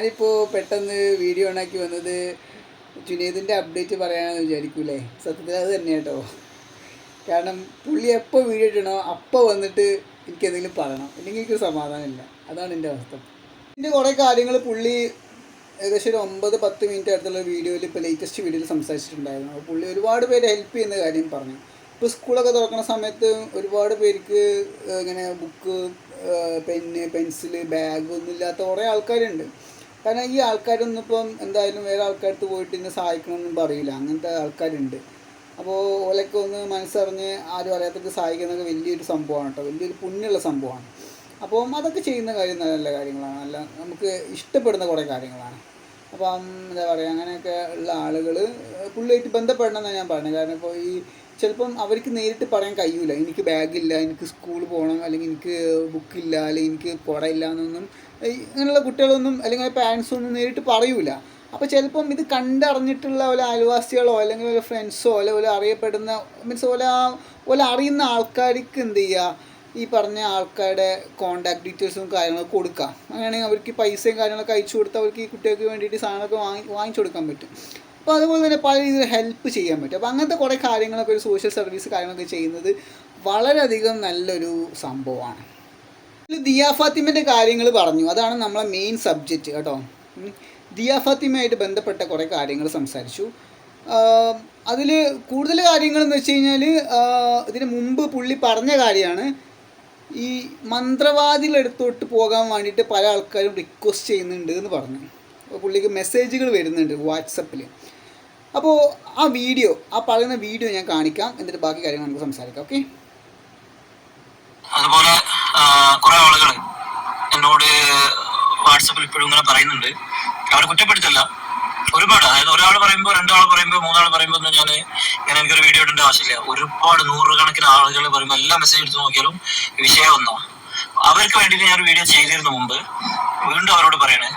ഞാനിപ്പോൾ പെട്ടെന്ന് വീഡിയോ ഉണ്ടാക്കി വന്നത് ജുനീദിന്റെ അപ്ഡേറ്റ് പറയാമെന്ന് വിചാരിക്കൂലേ? സത്യത്തിൽ അത് തന്നെ കേട്ടോ. കാരണം പുള്ളി എപ്പോൾ വീഡിയോ ഇടണോ അപ്പോൾ വന്നിട്ട് എനിക്ക് എന്തെങ്കിലും പറയണം. ഇല്ലെങ്കിൽ എനിക്ക് സമാധാനമില്ല അതാണ് എന്റെ അവസ്ഥ. എന്റെ കുറേ കാര്യങ്ങൾ പുള്ളി ഏകദേശം ഒരു ഒമ്പത് പത്ത് മിനിറ്റ് അടുത്തുള്ള വീഡിയോയിൽ ഇപ്പോൾ ലേറ്റസ്റ്റ് വീഡിയോയിൽ സംസാരിച്ചിട്ടുണ്ടായിരുന്നു. അപ്പോൾ പുള്ളി ഒരുപാട് പേര് ഹെൽപ്പ് ചെയ്യുന്ന കാര്യം പറഞ്ഞു. ഇപ്പോൾ സ്കൂളൊക്കെ തുറക്കുന്ന സമയത്ത് ഒരുപാട് പേർക്ക് ഇങ്ങനെ ബുക്ക് പെന്ന് പെൻസിൽ ബാഗ് ഒന്നും ഇല്ലാത്ത കുറേ ആൾക്കാരുണ്ട്. കാരണം ഈ ആൾക്കാരൊന്നും ഇപ്പം എന്തായാലും വേറെ ആൾക്കാരടുത്ത് പോയിട്ട് ഇന്നെ സഹായിക്കണമെന്നും പറയില്ല. അങ്ങനത്തെ ആൾക്കാരുണ്ട്. അപ്പോൾ ഓലൊക്കെ ഒന്ന് മനസ്സറിഞ്ഞ് ആരും അറിയാത്തത് സഹായിക്കുന്നതൊക്കെ വലിയൊരു സംഭവമാണ് കേട്ടോ. വലിയൊരു പുണ്യമുള്ള സംഭവമാണ്. അപ്പോൾ അതൊക്കെ ചെയ്യുന്ന കാര്യം നല്ല നല്ല കാര്യങ്ങളാണ്. നല്ല നമുക്ക് ഇഷ്ടപ്പെടുന്ന കുറേ കാര്യങ്ങളാണ്. അപ്പം എന്താ പറയുക അങ്ങനെയൊക്കെ ഉള്ള ആളുകൾ പുള്ളിയായിട്ട് ബന്ധപ്പെടണം എന്നാണ് ഞാൻ പറഞ്ഞത്. കാരണം ഇപ്പോൾ ഈ ചിലപ്പം അവർക്ക് നേരിട്ട് പറയാൻ കഴിയൂല. എനിക്ക് ബാഗില്ല എനിക്ക് സ്കൂൾ പോകണം അല്ലെങ്കിൽ എനിക്ക് ബുക്കില്ല അല്ലെങ്കിൽ എനിക്ക് കുടയില്ല എന്നൊന്നും ഇങ്ങനെയുള്ള കുട്ടികളൊന്നും അല്ലെങ്കിൽ പാരൻസ് ഒന്നും നേരിട്ട് പറയൂല. അപ്പോൾ ചിലപ്പം ഇത് കണ്ടറിഞ്ഞിട്ടുള്ള ഓല അയൽവാസികളോ അല്ലെങ്കിൽ ഓല ഫ്രണ്ട്സോ അല്ലെ ഓല അറിയപ്പെടുന്ന മീൻസ് ഓല ഓല അറിയുന്ന ആൾക്കാർക്ക് എന്ത് ചെയ്യുക ഈ പറഞ്ഞ ആൾക്കാരുടെ കോണ്ടാക്ട് ഡീറ്റെയിൽസും കാര്യങ്ങളൊക്കെ കൊടുക്കാം. അങ്ങനെയാണെങ്കിൽ അവർക്ക് പൈസയും കാര്യങ്ങളൊക്കെ അയച്ചു കൊടുത്ത് അവർക്ക് ഈ കുട്ടികൾക്ക് വേണ്ടിയിട്ട് സാധനമൊക്കെ വാങ്ങി വാങ്ങിച്ചു കൊടുക്കാൻ പറ്റും. അപ്പോൾ അതുപോലെ തന്നെ പല രീതിയിൽ ഹെൽപ്പ് ചെയ്യാൻ പറ്റും. അപ്പോൾ അങ്ങനത്തെ കുറേ കാര്യങ്ങളൊക്കെ ഒരു സോഷ്യൽ സർവീസ് കാര്യങ്ങളൊക്കെ ചെയ്യുന്നത് വളരെയധികം നല്ലൊരു സംഭവമാണ്. ദിയ ഫാത്തിമന്റെ കാര്യങ്ങൾ പറഞ്ഞു. അതാണ് നമ്മളെ മെയിൻ സബ്ജക്റ്റ് കേട്ടോ. ദിയാ ഫാത്തിമയായിട്ട് ബന്ധപ്പെട്ട കുറേ കാര്യങ്ങൾ സംസാരിച്ചു. അതിൽ കൂടുതൽ കാര്യങ്ങൾ എന്ന് വെച്ച് കഴിഞ്ഞാൽ ഇതിന് മുമ്പ് പുള്ളി പറഞ്ഞ കാര്യമാണ് ഈ മന്ത്രവാദികളെടുത്തോട്ട് പോകാൻ വേണ്ടിയിട്ട് പല ആൾക്കാരും റിക്വസ്റ്റ് ചെയ്യുന്നുണ്ട് എന്ന് പറഞ്ഞു. പുള്ളിക്ക് മെസ്സേജുകൾ വരുന്നുണ്ട് വാട്സപ്പിൽ അപ്പോൾ ആ വീഡിയോ ആ പറയുന്ന വീഡിയോ ഞാൻ കാണിക്കാം. എന്നിട്ട് ബാക്കി കാര്യങ്ങൾ നമുക്ക് സംസാരിക്കാം ഓക്കെ അതുപോലെ കുറെ ആളുകൾ എന്നോട് വാട്സപ്പിൽ ഇപ്പോഴും ഇങ്ങനെ പറയുന്നുണ്ട്. അവരെ കുറ്റപ്പെടുത്തല്ല. ഒരുപാട് അതായത് ഒരാൾ പറയുമ്പോൾ രണ്ടാൾ പറയുമ്പോൾ മൂന്നാൾ പറയുമ്പോൾ ഞാൻ ഞാൻ എനിക്കൊരു വീഡിയോ ഇടേണ്ട ആവശ്യമില്ല. ഒരുപാട് നൂറുകണക്കിന് ആളുകൾ പറയുമ്പോൾ എല്ലാ മെസ്സേജ് എടുത്ത് നോക്കിയാലും വിഷയം ഒന്നോ അവർക്ക് വേണ്ടിയിട്ട് ഞാൻ ഒരു വീഡിയോ ചെയ്തിരുന്നു മുമ്പ്. വീണ്ടും അവരോട് പറയണേ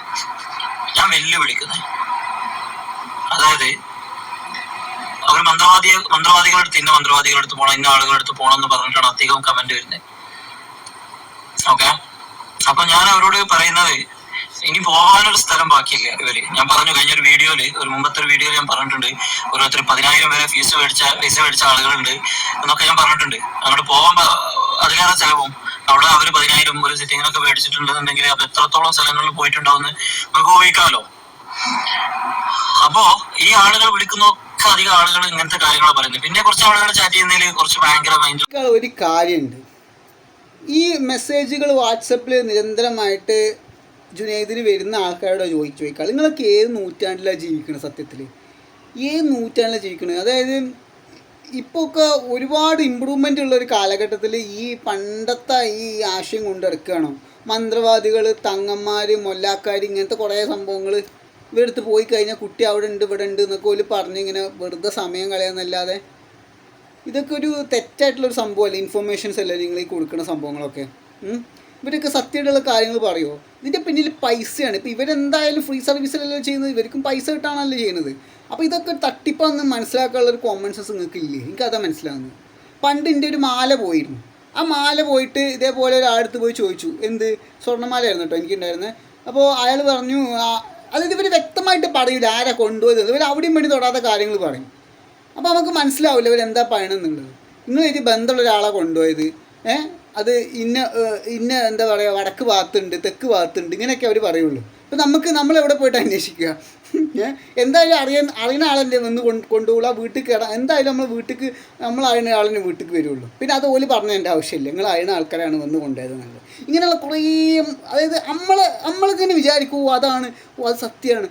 വെല്ലുവിളിക്കുന്നത്. അതായത് അവർ മന്ത്രവാദി മന്ത്രവാദികളെടുത്ത് ഇന്ന മന്ത്രവാദികളെടുത്ത് പോകണം ഇന്ന ആളുകളെടുത്ത് പോകണം എന്ന് പറഞ്ഞിട്ടാണ് അധികം കമന്റ് വരുന്നത്. ഓക്കെ അപ്പൊ ഞാൻ അവരോട് പറയുന്നത് ഇനി പോകാനൊരു സ്ഥലം ബാക്കിയില്ല ഇവർ? ഞാൻ പറഞ്ഞു കഴിഞ്ഞ ഒരു വീഡിയോയിൽ ഒരു മുമ്പത്തെ ഒരു വീഡിയോയിൽ ഞാൻ പറഞ്ഞിട്ടുണ്ട് ഓരോരുത്തർ പതിനായിരം വരെ ഫീസ് മേടിച്ച ഫീസ് മേടിച്ച ആളുകളുണ്ട് എന്നൊക്കെ ഞാൻ പറഞ്ഞിട്ടുണ്ട്. അങ്ങോട്ട് പോകാൻ അതിലേറെ ചെലവും അവിടെ അവർ പതിനായിരം ഒരു സിറ്റിങ്ങിനൊക്കെ മേടിച്ചിട്ടുണ്ടെന്നുണ്ടെങ്കിൽ അപ്പൊ എത്രത്തോളം സ്ഥലങ്ങളിൽ പോയിട്ടുണ്ടാവുമെന്ന് നമുക്ക് ഊഹിക്കാമല്ലോ അപ്പോ ഈ ആളുകൾ വിളിക്കുന്നൊക്കെ അധികം ആളുകൾ ഇങ്ങനത്തെ കാര്യങ്ങളാണ് പറയുന്നത്. പിന്നെ കുറച്ച് ആളുകൾ ചാറ്റ് ചെയ്യുന്നതിൽ കുറച്ച് ഭയങ്കര മൈൻഡ് ഒരു കാര്യമുണ്ട്. ഈ മെസ്സേജുകൾ വാട്സപ്പിൽ നിരന്തരമായിട്ട് ജുനൈദിന് വരുന്ന ആൾക്കാരോട് ചോദിച്ചു ചോദിക്കാം. നിങ്ങളൊക്കെ ഏത് നൂറ്റാണ്ടിലാണ് ജീവിക്കുന്നത് സത്യത്തിൽ ഏത് നൂറ്റാണ്ടിലാണ് ജീവിക്കുന്നത് അതായത് ഇപ്പോൾ ഒക്കെ ഒരുപാട് ഇമ്പ്രൂവ്മെന്റ് ഉള്ള ഒരു കാലഘട്ടത്തിൽ ഈ പണ്ടത്തെ ഈ ആശയം കൊണ്ടെടുക്കുകയാണോ മന്ത്രവാദികൾ തങ്ങന്മാർ മൊല്ലാക്കാർ ഇങ്ങനത്തെ കുറേ സംഭവങ്ങൾ ഇവരെടുത്ത് പോയി കഴിഞ്ഞാൽ കുട്ടി അവിടെ ഉണ്ട് ഇവിടെ ഉണ്ട് എന്നൊക്കെ ഓൽ പറഞ്ഞ് ഇങ്ങനെ വെറുതെ സമയം കളയാന്നല്ലാതെ. ഇതൊക്കെ ഒരു തെറ്റായിട്ടുള്ളൊരു സംഭവമല്ലേ ഇൻഫർമേഷൻസ് അല്ലേ നിങ്ങൾ ഈ കൊടുക്കുന്ന സംഭവങ്ങളൊക്കെ? ഇവരൊക്കെ സത്യമായിട്ടുള്ള കാര്യങ്ങൾ പറയുമോ ഇതിന്റെ പിന്നിൽ പൈസയാണ്. ഇപ്പോൾ ഇവരെന്തായാലും ഫ്രീ സർവീസിലല്ലോ ചെയ്യുന്നത്? ഇവർക്കും പൈസ കിട്ടാണല്ലോ ചെയ്യുന്നത്? അപ്പോൾ ഇതൊക്കെ തട്ടിപ്പാന്ന് മനസ്സിലാക്കാനുള്ള ഒരു കോമൺ സെൻസ് നിങ്ങൾക്ക് ഇല്ലേ എനിക്കതാ മനസ്സിലാകുന്നത് പണ്ട് എന്റെ ഒരു മാല പോയിരുന്നു. ആ മാല പോയിട്ട് ഇതേപോലെ ഒരാളടുത്ത് പോയി ചോദിച്ചു എന്ത്? സ്വർണമാലയായിരുന്നു കേട്ടോ എനിക്കുണ്ടായിരുന്നത് അപ്പോൾ അയാൾ പറഞ്ഞു അതായത് ഇവർ വ്യക്തമായിട്ട് പറയില്ല ആരാ കൊണ്ടുപോയത്? ഇവർ അവിടെയും വേണ്ടി തൊടാത്ത കാര്യങ്ങൾ പറയും. അപ്പോൾ നമുക്ക് മനസ്സിലാവില്ല ഇവർ എന്താ പറയണമെന്നുള്ളത് നിങ്ങൾ ഇത് ബന്ധമുള്ള ഒരാളെ കൊണ്ടുപോയത്. ഏഹ് അത് ഇന്ന ഇന്ന എന്താ പറയുക വടക്ക് ഭാഗത്തുണ്ട് തെക്ക് ഭാഗത്തുണ്ട് ഇങ്ങനെയൊക്കെ അവർ പറയുള്ളൂ. അപ്പോൾ നമുക്ക് നമ്മൾ എവിടെ പോയിട്ട് അന്വേഷിക്കുക? എന്തായാലും അറിയാൻ അറിയുന്ന ആളല്ലേ നിന്ന് കൊണ്ട് കൊണ്ടുപോകുക വീട്ടിൽ കയറാം എന്തായാലും നമ്മൾ വീട്ടിൽ നമ്മൾ അറിയുന്ന ആളിനെ വീട്ടിൽ വരുള്ളൂ. പിന്നെ അത് പറഞ്ഞ എന്റെ ആവശ്യമില്ല. നിങ്ങൾ അറിയുന്ന ആൾക്കാരാണ് വന്ന് കൊണ്ടുപോയത് ഇങ്ങനെയുള്ള കുറേ അതായത് നമ്മൾ നമ്മളിങ്ങനെ വിചാരിക്കൂ അതാണ് ഓ അത് സത്യമാണ്.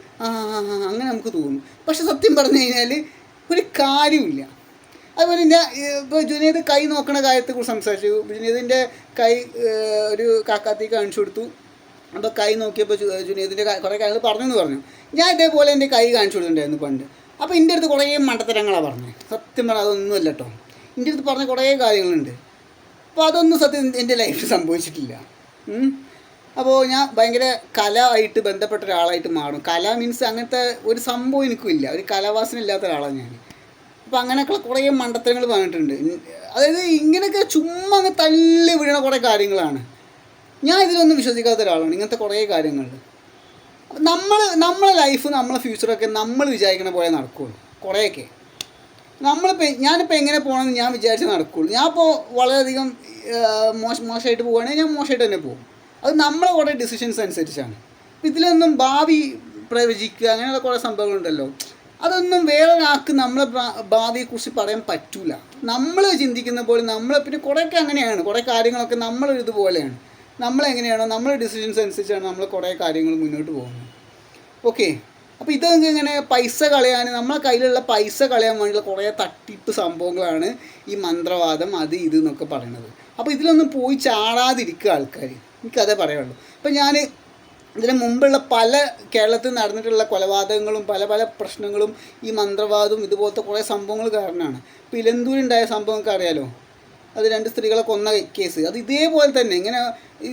അങ്ങനെ നമുക്ക് തോന്നും. പക്ഷെ സത്യം പറഞ്ഞു കഴിഞ്ഞാൽ ഒരു കാര്യമില്ല അതുപോലെ ഞാൻ ഇപ്പോൾ ജുനീദ് കൈ നോക്കണ കാര്യത്തെക്കുറിച്ച് സംസാരിച്ചു. ജുനീദിന്റെ കൈ ഒരു കാക്കാത്തേക്ക് കാണിച്ചു കൊടുത്തു. അപ്പോൾ കൈ നോക്കിയപ്പോൾ ജു- ജുനീദിന്റെ ക- കുറേ കാര്യങ്ങൾ പറഞ്ഞെന്ന് പറഞ്ഞു. ഞാൻ ഇതേപോലെ എന്റെ കൈ കാണിച്ചു കൊടുത്തിട്ടുണ്ടായിരുന്നു പണ്ട്. അപ്പോൾ എന്റെ അടുത്ത് കുറേ മണ്ടത്തരങ്ങളാണ് പറഞ്ഞത് സത്യം പറഞ്ഞാൽ അതൊന്നുമല്ല കേട്ടോ എന്റെ അടുത്ത് പറഞ്ഞ കുറേ കാര്യങ്ങളുണ്ട്. അപ്പോൾ അതൊന്നും സത്യം എന്റെ ലൈഫിൽ സംഭവിച്ചിട്ടില്ല. അപ്പോൾ ഞാൻ ഭയങ്കര കല ആയിട്ട് ബന്ധപ്പെട്ട ഒരാളായിട്ട് മാറും. കല മീൻസ് അങ്ങനത്തെ ഒരു സംഭവം എനിക്കില്ല ഒരു കലാവാസന ഇല്ലാത്ത ഒരാളാണ് ഞാൻ. അപ്പോൾ അങ്ങനെയൊക്കെ കുറേ മണ്ടത്തരങ്ങൾ പറഞ്ഞിട്ടുണ്ട്. അതായത് ഇങ്ങനെയൊക്കെ ചുമ്മാ അങ്ങ് തള്ളി വീഴണ കുറേ കാര്യങ്ങളാണ്. ഞാൻ ഇതിലൊന്നും വിശ്വസിക്കാത്ത ഒരാളാണ്. ഇങ്ങനത്തെ കുറേ കാര്യങ്ങൾ നമ്മൾ നമ്മളെ ലൈഫ് നമ്മളെ ഫ്യൂച്ചറൊക്കെ നമ്മൾ വിചാരിക്കണ പോലെ നടക്കുകയുള്ളൂ കുറേയൊക്കെ. നമ്മളിപ്പോൾ ഞാനിപ്പോൾ എങ്ങനെ പോകണമെന്ന് ഞാൻ വിചാരിച്ച് നടക്കുകയുള്ളൂ ഞാൻ ഇപ്പോൾ വളരെയധികം മോശ മോശമായിട്ട് പോവുകയാണെങ്കിൽ ഞാൻ മോശമായിട്ട് തന്നെ പോകും. അത് നമ്മളെ കുറേ ഡിസിഷൻസ് അനുസരിച്ചാണ്. ഇതിലൊന്നും ഭാവി പ്രവചിക്കുക അങ്ങനെയുള്ള കുറേ സംഭവങ്ങളുണ്ടല്ലോ. അതൊന്നും വേറൊരാൾക്ക് നമ്മളെ ഭാവിയെക്കുറിച്ച് പറയാൻ പറ്റൂല. നമ്മൾ ചിന്തിക്കുന്ന പോലെ നമ്മളെ പിന്നെ കുറേയൊക്കെ അങ്ങനെയാണ്. കുറേ കാര്യങ്ങളൊക്കെ നമ്മളൊരിതുപോലെയാണ്. നമ്മളെങ്ങനെയാണോ നമ്മളെ ഡിസിഷൻസ് അനുസരിച്ചാണ് നമ്മൾ കുറേ കാര്യങ്ങൾ മുന്നോട്ട് പോകുന്നത്. ഓക്കെ അപ്പോൾ ഇത് ഇങ്ങനെ പൈസ കളയാൻ നമ്മളെ കയ്യിലുള്ള പൈസ കളയാൻ വേണ്ടിയുള്ള കുറേ തട്ടിപ്പ് സംഭവങ്ങളാണ് ഈ മന്ത്രവാദം അത് ഇത് എന്നൊക്കെ പറയണത് അപ്പോൾ ഇതിലൊന്നും പോയി ചാടാതിരിക്കുക ആൾക്കാർ എനിക്കതേ പറയുള്ളൂ അപ്പോൾ ഞാൻ ഇതിന് മുമ്പുള്ള പല കേരളത്തിൽ നടന്നിട്ടുള്ള കൊലപാതകങ്ങളും പല പല പ്രശ്നങ്ങളും ഈ മന്ത്രവാദവും ഇതുപോലത്തെ കുറേ സംഭവങ്ങൾ കാരണമാണ്. ഇപ്പോൾ ഇലന്തൂരുണ്ടായ സംഭവമൊക്കെ അറിയാലോ അത് രണ്ട് സ്ത്രീകളെ കൊന്ന കേസ്. അത് ഇതേപോലെ തന്നെ ഇങ്ങനെ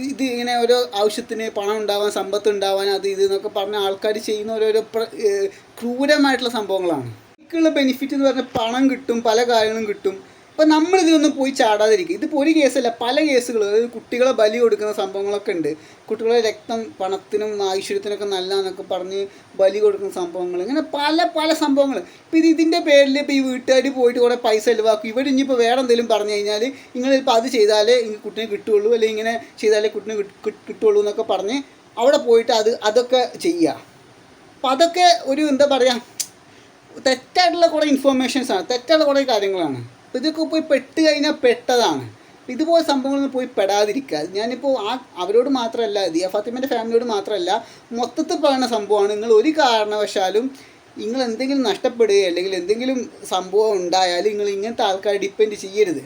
ഇത് ഇങ്ങനെ ഓരോ ആവശ്യത്തിന് പണം ഉണ്ടാവാൻ സമ്പത്ത് ഉണ്ടാവാൻ അത് ഇത് എന്നൊക്കെ പറഞ്ഞ ആൾക്കാർ ചെയ്യുന്ന ഓരോരോ ക്രൂരമായിട്ടുള്ള സംഭവങ്ങളാണ്. എനിക്കുള്ള ബെനിഫിറ്റ് എന്ന് പറഞ്ഞാൽ പണം കിട്ടും പല കാര്യങ്ങളും കിട്ടും. അപ്പോൾ നമ്മൾ ഇതിലൊന്നും പോയി ചാടാതിരിക്കുക. ഇതിപ്പോൾ ഒരു കേസല്ല പല കേസുകൾ അതായത് കുട്ടികളെ ബലി കൊടുക്കുന്ന സംഭവങ്ങളൊക്കെ ഉണ്ട്. കുട്ടികളെ രക്തം പണത്തിനും ഐശ്വര്യത്തിനൊക്കെ നല്ലതെന്നൊക്കെ പറഞ്ഞ് ബലി കൊടുക്കുന്ന സംഭവങ്ങൾ ഇങ്ങനെ പല പല സംഭവങ്ങൾ ഇപ്പോൾ ഇത് ഇതിന്റെ പേരിൽ ഇപ്പോൾ ഈ വീട്ടുകാർ പോയിട്ട് കുറേ പൈസ ചിലവാക്കും. ഇവിടെ ഇനിയിപ്പോൾ വേറെ എന്തെങ്കിലും പറഞ്ഞു കഴിഞ്ഞാൽ നിങ്ങൾ ഇപ്പോൾ അത് ചെയ്താലേ കുട്ടിനെ കിട്ടുള്ളൂ അല്ലെങ്കിൽ ഇങ്ങനെ ചെയ്താലേ കുട്ടിനെ കിട്ട്- കിട്ട്- കിട്ടുള്ളൂ എന്നൊക്കെ പറഞ്ഞ് അവിടെ പോയിട്ട് അത് അതൊക്കെ ചെയ്യുക അപ്പം അതൊക്കെ ഒരു എന്താ പറയുക തെറ്റായിട്ടുള്ള കുറേ ഇൻഫോർമേഷൻസ് ആണ്. തെറ്റായിട്ടുള്ള കുറേ കാര്യങ്ങളാണ്. ഇതൊക്കെ പോയി പെട്ട് കഴിഞ്ഞാൽ പെട്ടതാണ്. ഇതുപോലെ സംഭവങ്ങളൊന്നും പോയി പെടാതിരിക്കുക. ഞാനിപ്പോൾ ആ അവരോട് മാത്രമല്ല ദിയ ഫാത്തിമേന്റെ ഫാമിലിയോട് മാത്രമല്ല മൊത്തത്തിൽ പറയുന്ന സംഭവമാണ്. നിങ്ങൾ ഒരു കാരണവശാലും നിങ്ങൾ എന്തെങ്കിലും നഷ്ടപ്പെടുക അല്ലെങ്കിൽ എന്തെങ്കിലും സംഭവം ഉണ്ടായാൽ നിങ്ങൾ ഇങ്ങനത്തെ ആൾക്കാരെ ഡിപ്പെൻഡ് ചെയ്യരുത്.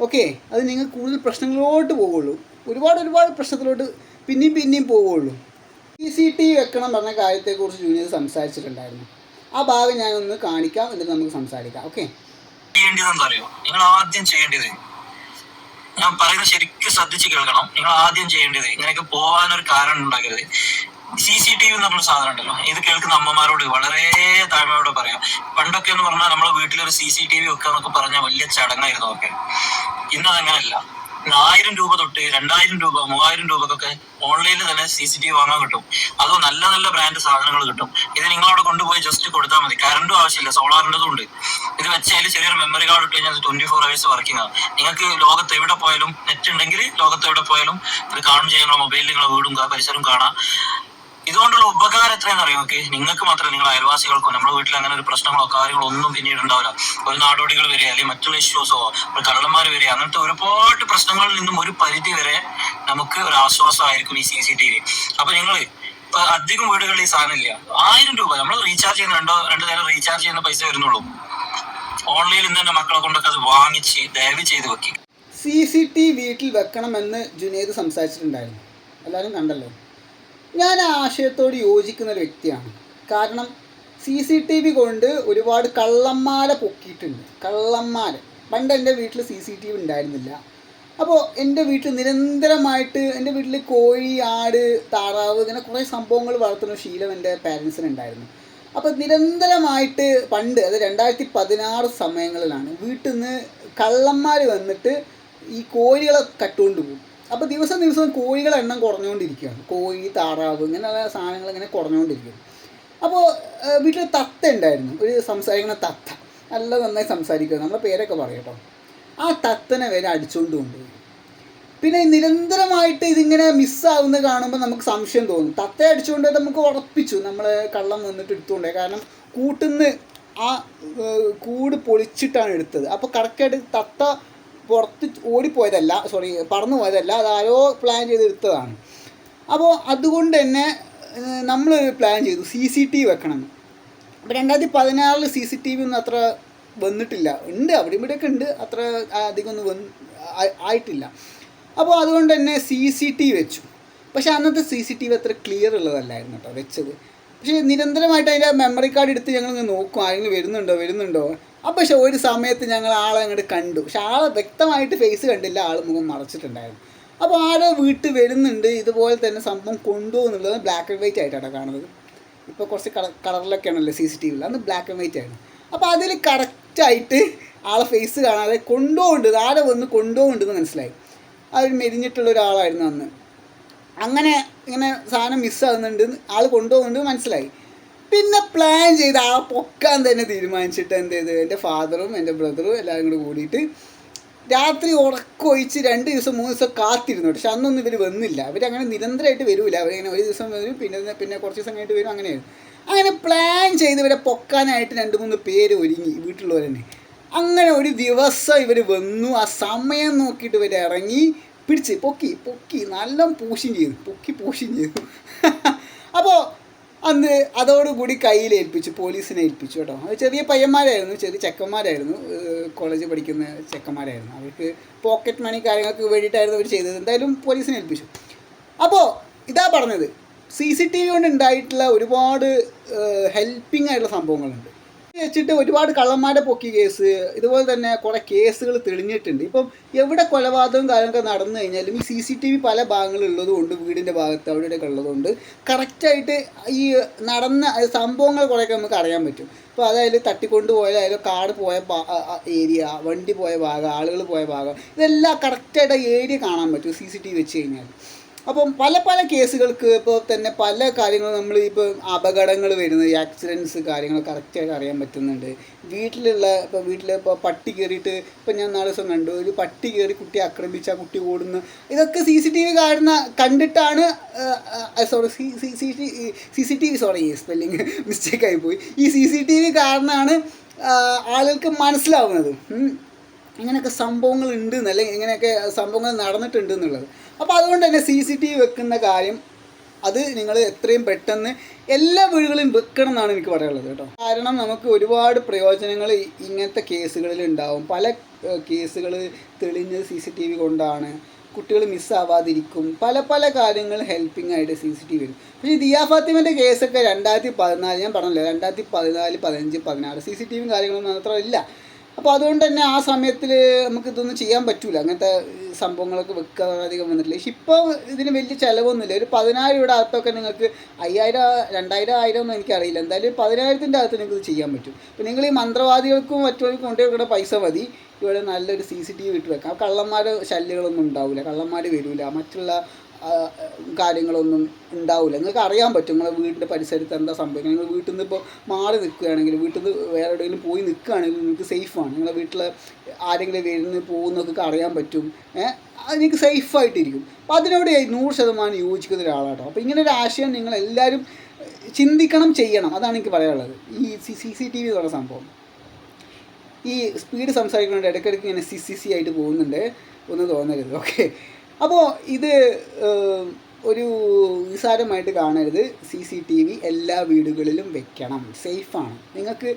ഓക്കെ? അത് നിങ്ങൾ കൂടുതൽ പ്രശ്നങ്ങളോട്ട് പോവുള്ളൂ. ഒരുപാട് ഒരുപാട് പ്രശ്നത്തിലോട്ട് പിന്നെയും പിന്നെയും പോവുള്ളൂ. സി സി ടി വി വെക്കണം പറഞ്ഞ കാര്യത്തെക്കുറിച്ച് ജൂനിയർ സംസാരിച്ചിട്ടുണ്ടായിരുന്നു. ആ ഭാഗം ഞാനൊന്ന് കാണിക്കാം എന്നിട്ട് നമുക്ക് സംസാരിക്കാം. ഓക്കെ? ചെയ്യേണ്ടത് എന്താ അറിയോ നിങ്ങൾ ആദ്യം ചെയ്യേണ്ടത് ഞാൻ പറയുന്നത് ശരിക്കും ശ്രദ്ധിച്ച് കേൾക്കണം. നിങ്ങൾ ആദ്യം ചെയ്യേണ്ടത് ഇങ്ങനെയൊക്കെ പോകാനൊരു കാരണം ഉണ്ടാക്കരുത്. സി സി ടി വി എന്ന് പറഞ്ഞ സാധനം ഉണ്ടല്ലോ. ഇത് കേൾക്കുന്ന അമ്മമാരോട് വളരെ താഴ്മയോടെ പറയാം. പണ്ടൊക്കെ എന്ന് പറഞ്ഞാൽ നമ്മളെ വീട്ടിലൊരു സി സി ടി വി വെക്കുക എന്നൊക്കെ പറഞ്ഞാൽ വലിയ ചടങ്ങായിരുന്നു ഒക്കെ ഇന്ന് അതങ്ങനെയല്ല ഇന്ന് ആയിരം രൂപ തൊട്ട് രണ്ടായിരം രൂപ മൂവായിരം രൂപക്കൊക്കെ ഓൺലൈനിൽ തന്നെ സി സി ടി വി വാങ്ങാൻ കിട്ടും. അത് നല്ല നല്ല ബ്രാൻഡ് സാധനങ്ങൾ കിട്ടും. ഇത് നിങ്ങളവിടെ കൊണ്ടുപോയി ജസ്റ്റ് കൊടുത്താൽ മതി. കറണ്ടും ആവശ്യമില്ല സോളാറിന്റെതും ഉണ്ട്. ഇത് വെച്ചാൽ ചെറിയൊരു മെമ്മറി കാർഡ് ഇട്ട് കഴിഞ്ഞാൽ ട്വന്റി ഫോർ അവേഴ്സ് വർക്കിംഗ് ആണ് നിങ്ങൾക്ക് ലോകത്ത് എവിടെ പോയാലും നെറ്റ് ഉണ്ടെങ്കിൽ ലോകത്ത് എവിടെ പോയാലും ഇത് കാണും ചെയ്യാനുള്ള മൊബൈലിൽ നിങ്ങളെ വീടും പരിസരവും കാണാം. ഇതുകൊണ്ടുള്ള ഉപകാരം എത്രയെന്ന് അറിയാം? ഓക്കെ നിങ്ങൾക്ക് മാത്രമല്ല നിങ്ങൾ അയൽവാസികൾക്കോ നമ്മുടെ വീട്ടിൽ അങ്ങനെ ഒരു പ്രശ്നങ്ങളോ കാര്യങ്ങളോ ഒന്നും പിന്നീട് ഉണ്ടാവില്ല. ഒരു നാടോടികൾ വരിക അല്ലെങ്കിൽ മറ്റുള്ള ഇഷ്യൂസോ ഒരു കള്ളന്മാർ വരിക അങ്ങനത്തെ ഒരുപാട് പ്രശ്നങ്ങളിൽ നിന്നും ഒരു പരിധി വരെ നമുക്ക് ഒരു ആശ്വാസമായിരിക്കും ഈ സി സി ടി വി അപ്പൊ നിങ്ങൾ ഇപ്പൊ അധികം വീടുകളിൽ ഈ സാധനം ഇല്ല. ആയിരം രൂപ നമ്മൾ റീചാർജ് ചെയ്യുന്ന രണ്ടോ രണ്ടു നേരം റീചാർജ് ചെയ്യുന്ന പൈസ വരുന്നുള്ളൂ. ഓൺലൈനിൽ നിന്ന് തന്നെ മക്കളെ കൊണ്ടൊക്കെ അത് വാങ്ങിച്ച് ദയവ് ചെയ്ത് വെക്കും. സി സി ടി വീട്ടിൽ വെക്കണമെന്ന് ജുനേദ് സംസാരിച്ചിട്ടുണ്ടായിരുന്നു. എല്ലാവരും കണ്ടല്ലോ? ഞാൻ ആ ആശയത്തോട് യോജിക്കുന്ന ഒരു വ്യക്തിയാണ്. കാരണം സി സി ടി വി കൊണ്ട് ഒരുപാട് കള്ളന്മാരെ പൊക്കിയിട്ടുണ്ട്. കള്ളന്മാരെ. പണ്ട് എന്റെ വീട്ടിൽ സി സി ടി വി ഉണ്ടായിരുന്നില്ല. അപ്പോൾ എന്റെ വീട്ടിൽ നിരന്തരമായിട്ട് എന്റെ വീട്ടിൽ കോഴി ആട് താറാവ് ഇങ്ങനെ കുറേ സംഭവങ്ങൾ വളർത്തുന്ന ശീലം എന്റെ പാരൻസിന് ഉണ്ടായിരുന്നു അപ്പോൾ നിരന്തരമായിട്ട് പണ്ട് അത് രണ്ടായിരത്തി പതിനാറ് സമയങ്ങളിലാണ് വീട്ടിൽ നിന്ന് കള്ളന്മാർ വന്നിട്ട് ഈ കോഴികളെ കട്ടുകൊണ്ട് പോകും. അപ്പോൾ ദിവസം ദിവസം കോഴികളെ എണ്ണം കുറഞ്ഞുകൊണ്ടിരിക്കുകയാണ്. കോഴി താറാവ് ഇങ്ങനെയുള്ള സാധനങ്ങൾ ഇങ്ങനെ കുറഞ്ഞുകൊണ്ടിരിക്കുകയാണ് അപ്പോൾ വീട്ടിൽ തത്ത ഉണ്ടായിരുന്നു. ഒരു സംസാരിക്കുന്ന തത്ത. നല്ല നന്നായി സംസാരിക്കുക. നമ്മുടെ പേരൊക്കെ പറയട്ടോ ആ തത്തനെ വരെ അടിച്ചുകൊണ്ട് കൊണ്ടുപോയി. പിന്നെ നിരന്തരമായിട്ട് ഇതിങ്ങനെ മിസ്സാവുന്ന കാണുമ്പോൾ നമുക്ക് സംശയം തോന്നും. തത്ത അടിച്ചുകൊണ്ട് നമുക്ക് ഉറപ്പിച്ചു. നമ്മൾ കള്ളം വന്നിട്ട് എടുത്തുകൊണ്ടേ കാരണം കൂട്ടുന്ന് ആ കൂട് പൊളിച്ചിട്ടാണ് എടുത്തത്. അപ്പോൾ കറക്റ്റായിട്ട് തത്ത പുറത്ത് ഓടിപ്പോയതല്ല സോറി പറന്നു പോയതല്ല അത് ആരോ പ്ലാൻ ചെയ്ത് എടുത്തതാണ് അപ്പോൾ അതുകൊണ്ട് തന്നെ നമ്മളൊരു പ്ലാൻ ചെയ്തു സി സി ടി വി വെക്കണം. അപ്പോൾ രണ്ടായിരത്തി പതിനാറിൽ സി സി ടി വി ഒന്നും അത്ര വന്നിട്ടില്ല. ഉണ്ട് അവിടെ ഇവിടെയൊക്കെ ഉണ്ട് അത്ര അധികം ഒന്നും വന്ന് ആയിട്ടില്ല. അപ്പോൾ അതുകൊണ്ട് തന്നെ സി സി ടി വെച്ചു. പക്ഷേ അന്നത്തെ സി സി ടി വി അത്ര ക്ലിയർ ഉള്ളതല്ലായിരുന്നു കേട്ടോ വെച്ചത്. പക്ഷേ നിരന്തരമായിട്ട് അതിന്റെ മെമ്മറി കാർഡ് എടുത്ത് ഞങ്ങൾ നോക്കും ആരെങ്കിലും വരുന്നുണ്ടോ വരുന്നുണ്ടോ? അപ്പോൾ പക്ഷെ ഒരു സമയത്ത് ഞങ്ങൾ ആളെ അങ്ങോട്ട് കണ്ടു. പക്ഷെ ആളെ വ്യക്തമായിട്ട് ഫേസ് കണ്ടില്ല. ആൾ മുഖം മറച്ചിട്ടുണ്ടായിരുന്നു. അപ്പോൾ ആൾ വീട്ടിൽ വരുന്നുണ്ട്. ഇതുപോലെ തന്നെ സംഭവം കൊണ്ടുപോകുന്നുള്ളത് ബ്ലാക്ക് ആൻഡ് വൈറ്റ് ആയിട്ടാണ് കാണുന്നത്. ഇപ്പോൾ കുറച്ച് കളർ കളറിലൊക്കെയാണല്ലോ സി സി ടി വിയിൽ അന്ന് ബ്ലാക്ക് ആൻഡ് വൈറ്റ് ആയിരുന്നു. അപ്പോൾ അതിൽ കറക്റ്റായിട്ട് ആളെ ഫേസ് കാണാതെ കൊണ്ടുപോകുന്നുണ്ട്. ആരെ വന്ന് കൊണ്ടുപോകുന്നുണ്ടെന്ന് മനസ്സിലായി. അവർ മെരിഞ്ഞിട്ടുള്ള ഒരാളായിരുന്നു അന്ന്. അങ്ങനെ ഇങ്ങനെ സാധനം മിസ്സാകുന്നുണ്ട് ആൾ കൊണ്ടുപോകുന്നുണ്ട് മനസ്സിലായി. പിന്നെ പ്ലാൻ ചെയ്ത് ആ പൊക്കാൻ തന്നെ തീരുമാനിച്ചിട്ട് എന്ത് ചെയ്തു? എന്റെ ഫാദറും എന്റെ ബ്രദറും എല്ലാവരും കൂടി കൂടിയിട്ട് രാത്രി ഉറക്കൊഴിച്ച് രണ്ട് ദിവസം മൂന്ന് ദിവസം കാത്തിരുന്നു. പക്ഷെ അന്നൊന്നും ഇവർ വന്നില്ല. അവരങ്ങനെ നിരന്തരമായിട്ട് വരില്ല അവരിങ്ങനെ ഒരു ദിവസം വരും പിന്നെ പിന്നെ കുറച്ച് ദിവസം കഴിഞ്ഞിട്ട് വരും അങ്ങനെയായിരുന്നു അങ്ങനെ പ്ലാൻ ചെയ്ത് ഇവരെ പൊക്കാനായിട്ട് രണ്ട് മൂന്ന് പേര് ഒരുങ്ങി വീട്ടിലുള്ളവർ തന്നെ. അങ്ങനെ ഒരു ദിവസം ഇവർ വന്നു. ആ സമയം നോക്കിയിട്ട് ഇവർ ഇറങ്ങി പിടിച്ച് പൊക്കി പൊക്കി നല്ല പൂശിയും ചെയ്തു. പൊക്കി പൂശിയും ചെയ്തു. അപ്പോൾ അന്ന് അതോടുകൂടി കയ്യിൽ ഏൽപ്പിച്ചു പോലീസിനെ ഏൽപ്പിച്ചു കേട്ടോ. അത് ചെറിയ പയ്യന്മാരായിരുന്നു ചെറിയ ചെക്കന്മാരായിരുന്നു. കോളേജിൽ പഠിക്കുന്ന ചെക്കന്മാരായിരുന്നു. അവർക്ക് പോക്കറ്റ് മണി കാര്യങ്ങൾക്ക് വേണ്ടിയിട്ടായിരുന്നു അവർ ചെയ്തത്. എന്തായാലും പോലീസിനെ ഏൽപ്പിച്ചു. അപ്പോൾ ഇതാ പറഞ്ഞത്. സി സി ടി വി കൊണ്ട് ഉണ്ടായിട്ടുള്ള ഒരുപാട് ഹെൽപ്പിംഗ് ആയിട്ടുള്ള സംഭവങ്ങളുണ്ട്. വെച്ചിട്ട് ഒരുപാട് കള്ളന്മാരെ പൊക്കി കേസ് ഇതുപോലെ തന്നെ കുറേ കേസുകൾ തെളിഞ്ഞിട്ടുണ്ട്. ഇപ്പം എവിടെ കൊലപാതകവും കാര്യങ്ങളൊക്കെ നടന്നു കഴിഞ്ഞാലും ഈ സി സി ടി വി പല ഭാഗങ്ങളുള്ളത് കൊണ്ട് വീടിന്റെ ഭാഗത്ത് അവിടെയൊക്കെ ഉള്ളതുകൊണ്ട് കറക്റ്റായിട്ട് ഈ നടന്ന സംഭവങ്ങൾ കുറേയൊക്കെ നമുക്ക് അറിയാൻ പറ്റും. ഇപ്പോൾ അതായത് തട്ടിക്കൊണ്ട് പോയതായാലും കാട് പോയ ഏരിയ വണ്ടി പോയ ഭാഗം ആളുകൾ പോയ ഭാഗം ഇതെല്ലാം കറക്റ്റായിട്ട് ഏരിയ കാണാൻ പറ്റും സി സി ടി വി വെച്ച് കഴിഞ്ഞാൽ. അപ്പം പല പല കേസുകൾക്ക് ഇപ്പോൾ തന്നെ പല കാര്യങ്ങളും നമ്മൾ ഇപ്പോൾ അപകടങ്ങൾ വരുന്നത് ആക്സിഡൻസ് കാര്യങ്ങൾ കറക്റ്റായിട്ട് അറിയാൻ പറ്റുന്നുണ്ട്. വീട്ടിലുള്ള ഇപ്പോൾ വീട്ടിൽ ഇപ്പോൾ പട്ടി കയറിയിട്ട് ഇപ്പം ഞാൻ നാല് ദിവസം കണ്ടു ഒരു പട്ടി കയറി കുട്ടി ആക്രമിച്ച കുട്ടി ഓടുന്നു. ഇതൊക്കെ സി സി ടി വി കാണുന്ന കണ്ടിട്ടാണ് sorry C C C C T V sorry spelling mistake പോയി. ഈ സി സി ടി വി കാരണമാണ് ആളുകൾക്ക് മനസ്സിലാവുന്നത്. ഇങ്ങനെയൊക്കെ സംഭവങ്ങൾ ഉണ്ട് എന്നല്ല ഇങ്ങനെയൊക്കെ സംഭവങ്ങൾ നടന്നിട്ടുണ്ട് എന്നുള്ളത്. അപ്പോൾ അതുകൊണ്ട് തന്നെ സി സി ടി വി വെക്കുന്ന കാര്യം അത് നിങ്ങൾ എത്രയും പെട്ടെന്ന് എല്ലാ വീടുകളിലും വെക്കണം എന്നാണ് എനിക്ക് പറയാനുള്ളത് കേട്ടോ. കാരണം നമുക്ക് ഒരുപാട് പ്രയോജനങ്ങൾ ഇങ്ങനത്തെ കേസുകളിൽ ഉണ്ടാവും. പല കേസുകൾ തെളിഞ്ഞത് സി സി ടി വി കൊണ്ടാണ്. കുട്ടികൾ മിസ്സാവാതിരിക്കും പല പല കാര്യങ്ങൾ ഹെൽപ്പിംഗ് ആയിട്ട് സി സി ടി വി വരും. പക്ഷേ ദിയാ ഫാത്തിമന്റെ കേസൊക്കെ രണ്ടായിരത്തി പതിനാല് ഞാൻ പറഞ്ഞല്ലോ രണ്ടായിരത്തി പതിനാല് പതിനഞ്ച് പതിനാറ് സി സി ടി വിയും കാര്യങ്ങളൊന്നും അത്ര ഇല്ല. അപ്പോൾ അതുകൊണ്ട് തന്നെ ആ സമയത്തിൽ നമുക്ക് ഇതൊന്നും ചെയ്യാൻ പറ്റൂല. അങ്ങനത്തെ സംഭവങ്ങളൊക്കെ വെക്കാൻ അധികം വന്നിട്ടില്ല. പക്ഷെ ഇപ്പോൾ ഇതിന് വലിയ ചിലവൊന്നുമില്ല. ഒരു പതിനായിരം അകത്തൊക്കെ നിങ്ങൾക്ക് അയ്യായിരം രണ്ടായിരം ആയിരം ഒന്നും എനിക്കറിയില്ല. എന്തായാലും പതിനായിരത്തിന്റെ അകത്ത് നിങ്ങൾക്ക് ഇത് ചെയ്യാൻ പറ്റും. അപ്പോൾ നിങ്ങൾ ഈ മന്ത്രവാദികൾക്കും മറ്റുള്ളവർക്കും കൊണ്ടുപോയി പൈസ മതി. ഇവിടെ നല്ലൊരു സി സി ടി വി ഇട്ട് വെക്കാം. കള്ളന്മാരുടെ ശല്യങ്ങളൊന്നും ഉണ്ടാവില്ല കള്ളന്മാർ വരില്ല മറ്റുള്ള കാര്യങ്ങളൊന്നും ഉണ്ടാവില്ല നിങ്ങൾക്ക് അറിയാൻ പറ്റും നിങ്ങളെ വീടിന്റെ പരിസരത്ത് എന്താ സംഭവിക്കുന്നത്. നിങ്ങൾ വീട്ടിൽ നിന്ന് ഇപ്പോൾ മാറി നിൽക്കുകയാണെങ്കിൽ വീട്ടിൽ നിന്ന് വേറെ എവിടെയെങ്കിലും പോയി നിൽക്കുകയാണെങ്കിൽ നിങ്ങൾക്ക് സേഫാണ് നിങ്ങളെ വീട്ടിൽ ആരെങ്കിലും വരുന്ന് പോകുന്നൊക്കെ അറിയാൻ പറ്റും. അത് നിങ്ങൾക്ക് സേഫായിട്ടിരിക്കും അപ്പോൾ അതിനോട് നൂറ് ശതമാനം യോജിക്കുന്ന ഒരാളാട്ടോ. അപ്പോൾ ഇങ്ങനെ ഒരു ആശയം നിങ്ങൾ എല്ലാവരും ചിന്തിക്കണം ചെയ്യണം. അതാണ് എനിക്ക് പറയാനുള്ളത്. ഈ C C C T V എന്നുള്ള സംഭവം. ഈ സ്പീഡ് സംസാരിക്കുന്നുണ്ട് ഇടയ്ക്കിടയ്ക്ക് ഇങ്ങനെ സി സി സി ആയിട്ട് പോകുന്നുണ്ട്. ഒന്ന് തോന്നരുത്. ഓക്കെ അപ്പോൾ ഇത് ഒരു നിസാരമായിട്ട് കാണരുത്. സി സി ടി വി എല്ലാ വീടുകളിലും വെക്കണം. സേഫാണ്. നിങ്ങൾക്ക്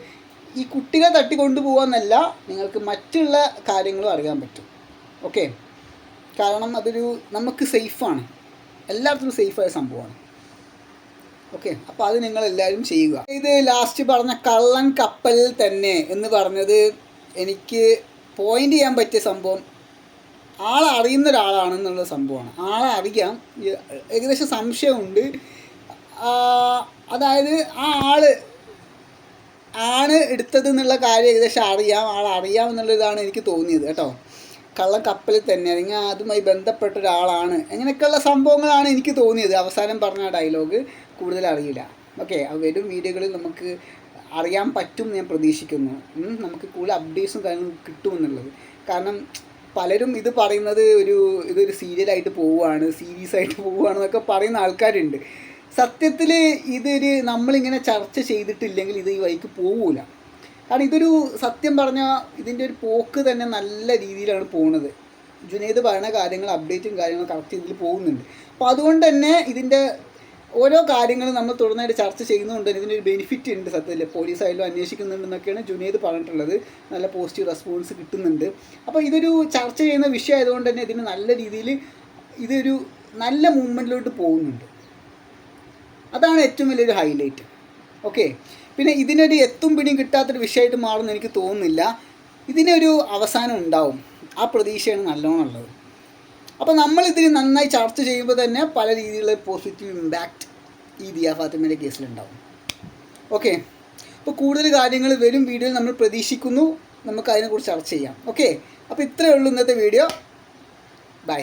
ഈ കുട്ടികളെ തട്ടിക്കൊണ്ടുപോകാന്നല്ല നിങ്ങൾക്ക് മറ്റുള്ള കാര്യങ്ങളും അറിയാൻ പറ്റും. ഓക്കെ? കാരണം അതൊരു നമുക്ക് സേഫാണ്. എല്ലായിടത്തും സേഫായ സംഭവമാണ്. ഓക്കെ? അപ്പോൾ അത് നിങ്ങൾ എല്ലാവരും ചെയ്യുക. ഇത് ലാസ്റ്റ് പറഞ്ഞ കള്ളൻ കപ്പൽ തന്നെ എന്ന് പറഞ്ഞത് എനിക്ക് പോയിന്റ് ചെയ്യാൻ പറ്റിയ സംഭവം ആളെ അറിയുന്ന ഒരാളാണെന്നുള്ള സംഭവമാണ്. ആളെ അറിയാം. ഏകദേശം സംശയമുണ്ട്. അതായത് ആ ആൾ ആണ് എടുത്തത് എന്നുള്ള കാര്യം ഏകദേശം അറിയാം. ആൾ അറിയാം എന്നുള്ളതാണ് എനിക്ക് തോന്നിയത് കേട്ടോ. കള്ള കപ്പലിൽ തന്നെ അല്ലെങ്കിൽ അതുമായി ബന്ധപ്പെട്ട ഒരാളാണ്. അങ്ങനെയൊക്കെയുള്ള സംഭവങ്ങളാണ് എനിക്ക് തോന്നിയത്. അവസാനം പറഞ്ഞ ഡയലോഗ് കൂടുതൽ അറിയില്ല. ഓക്കെ വരും വീഡിയോകളിൽ നമുക്ക് അറിയാൻ പറ്റും ഞാൻ പ്രതീക്ഷിക്കുന്നു. നമുക്ക് കൂടുതൽ അപ്ഡേറ്റ്സും കാര്യങ്ങളും കിട്ടുമെന്നുള്ളത് കാരണം പലരും ഇത് പറയുന്നത് ഒരു ഇതൊരു സീരിയലായിട്ട് പോവുകയാണ് സീരീസ് ആയിട്ട് പോവുകയാണെന്നൊക്കെ പറയുന്ന ആൾക്കാരുണ്ട്. സത്യത്തിൽ ഇതൊരു നമ്മളിങ്ങനെ ചർച്ച ചെയ്തിട്ടില്ലെങ്കിൽ ഇത് ഈ വഴിക്ക് പോവില്ല കാരണം ഇതൊരു സത്യം പറഞ്ഞാൽ ഇതിന്റെ ഒരു പോക്ക് തന്നെ നല്ല രീതിയിലാണ് പോകുന്നത് ജുനേദ് പറയുന്ന കാര്യങ്ങൾ അപ്ഡേറ്റും കാര്യങ്ങളും കറക്റ്റ് ഇതിൽ പോകുന്നുണ്ട്. അപ്പോൾ അതുകൊണ്ട് തന്നെ ഇതിന്റെ ഓരോ കാര്യങ്ങളും നമ്മൾ തുടർന്നായിട്ട് ചർച്ച ചെയ്യുന്നതുകൊണ്ട് ഇതിനൊരു ബെനിഫിറ്റ് ഉണ്ട് സത്യത്തിൽ പോലീസായാലും അന്വേഷിക്കുന്നുണ്ടെന്നൊക്കെയാണ് ജുനേദ് പറഞ്ഞിട്ടുള്ളത്. നല്ല പോസിറ്റീവ് റെസ്പോൺസ് കിട്ടുന്നുണ്ട്. അപ്പോൾ ഇതൊരു ചർച്ച ചെയ്യുന്ന വിഷയമായതുകൊണ്ട് തന്നെ ഇതിന് നല്ല രീതിയിൽ ഇതൊരു നല്ല മൂവ്മെന്റിലോട്ട് പോകുന്നുണ്ട്. അതാണ് ഏറ്റവും വലിയൊരു ഹൈലൈറ്റ് ഓക്കെ പിന്നെ ഇതിനൊരു എത്തും പിടിയും കിട്ടാത്തൊരു വിഷയമായിട്ട് മാറുമെന്ന് എനിക്ക് തോന്നുന്നില്ല. ഇതിനൊരു അവസാനം ഉണ്ടാവും. ആ പ്രതീക്ഷയാണ് നല്ലോണം ഉള്ളത്. അപ്പോൾ നമ്മൾ ഇതിന് നന്നായി ചർച്ച ചെയ്യുമ്പോൾ തന്നെ പല രീതിയിലുള്ള പോസിറ്റീവ് ഇമ്പാക്റ്റ് ഈ ദിയ ഫാത്തിമയുടെ കേസിലുണ്ടാവും ഓക്കെ അപ്പോൾ കൂടുതൽ കാര്യങ്ങൾ വരും വീഡിയോയിൽ നമ്മൾ പ്രതീക്ഷിക്കുന്നു. നമുക്ക് അതിനെക്കുറിച്ച് ചർച്ച ചെയ്യാം. ഓക്കെ അപ്പോൾ ഇത്രയേ ഉള്ളൂ ഇന്നത്തെ വീഡിയോ ബൈ